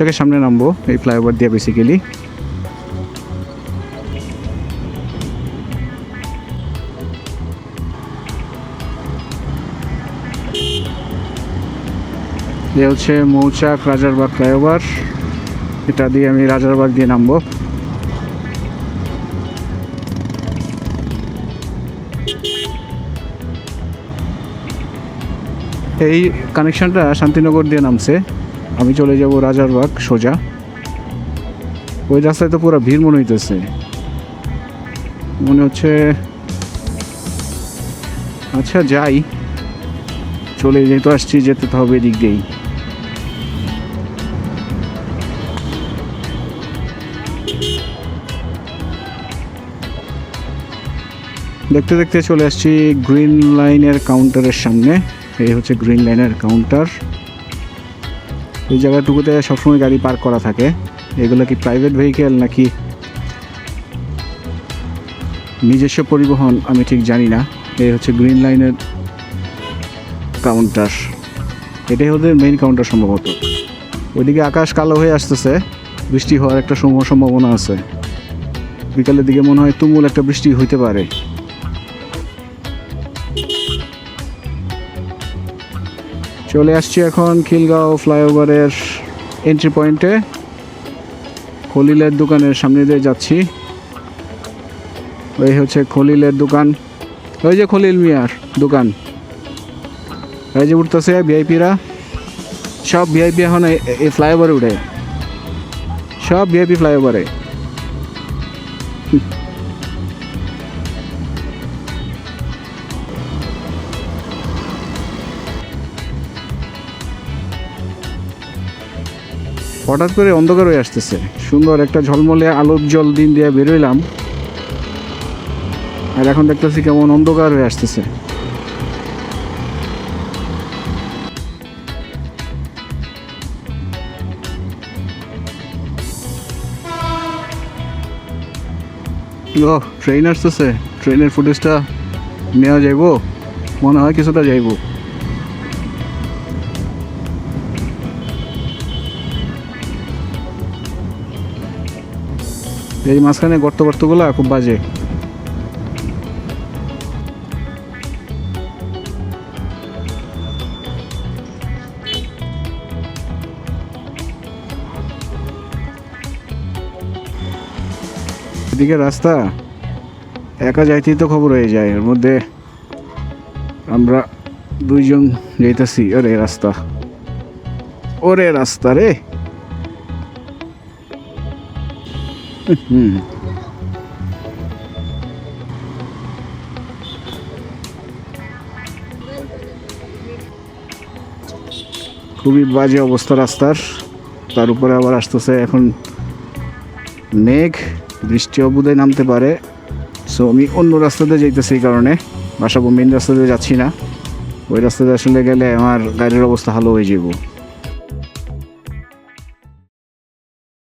থেকে সামনে নামবো এই ফ্লাইওভার দিয়ে বেসিক্যালি এ হচ্ছে মৌচাক রাজারবাগ ফ্লাইওভার। এটা দিয়ে আমি রাজারবাগ দিয়ে নামবো। এই কানেকশনটা শান্তিনগর দিয়ে নামছে। আমি চলে যাব রাজারবাগ সোজা। ওই রাস্তায় তো পুরো ভিড় মনে হইতেছে। মনে হচ্ছে আচ্ছা যাই। চলে যেহেতু আসছি, যেতে তো হবে এদিক দিয়েই। দেখতে দেখতে চলে আসছি গ্রিন লাইনের কাউন্টারের সামনে। এই হচ্ছে গ্রিন লাইনের কাউন্টার এই জায়গাটুকুতে সবসময় গাড়ি পার্ক করা থাকে। এগুলো কি প্রাইভেট ভেহিকেল নাকি নিজস্ব পরিবহন আমি ঠিক জানি না। এই হচ্ছে গ্রিন লাইনের কাউন্টার এটাই ওদের মেইন কাউন্টার সম্ভবত। ওইদিকে আকাশ কালো হয়ে আসতেছে। বৃষ্টি হওয়ার একটা সম্ভ- সম্ভাবনা আছে। বিকালের দিকে মনে হয় তুমুল একটা বৃষ্টি হইতে পারে। চলে আসছি এখন খিলগাঁও ফ্লাইওভারের এন্ট্রি পয়েন্টে খলিলের দোকানের সামনে দিয়ে যাচ্ছি। ওই হচ্ছে খলিলের দোকান। ওই যে খলিল মিয়ার দোকান। এই যে উঠতেছে ভিআইপিরা। সব ভিআইপি এখন এই- ফ্লাইওভারে উঠে। সব ভিআইপি ফ্লাইওভারে। হঠাৎ করে অন্ধকার হয়ে আসতেছে। সুন্দর একটা ঝলমলে আলোর জল দিন দিয়ে বেরোইলাম আর এখন দেখতেছি কেমন অন্ধকার হয়ে আসতেছে। ট্রেন আসতেছে। ট্রেনের ফুটেজটা নেওয়া যাইব। মনে হয় কিছুটা যাইব। এই মাঝখানে গর্ত গর্তগুলো খুব বাজে। এদিকে রাস্তা, একা যাইতেই তো খবর হয়ে যায়। এর মধ্যে আমরা দুইজন যাইতেছি। ওরে রাস্তা। ওরে রাস্তা রে! হুম। খুবই বাজে অবস্থা রাস্তার। তার উপরে আবার আসতেছে এখন মেঘ বৃষ্টি অবুদে নামতে পারে। সো আমি অন্য রাস্তাতে যাইতেছি এই কারণে। বাসাবো মেন রাস্তাতে যাচ্ছি না। ওই রাস্তাতে আসলে গেলে আমার গাড়ির অবস্থা ভালো হয়ে যাব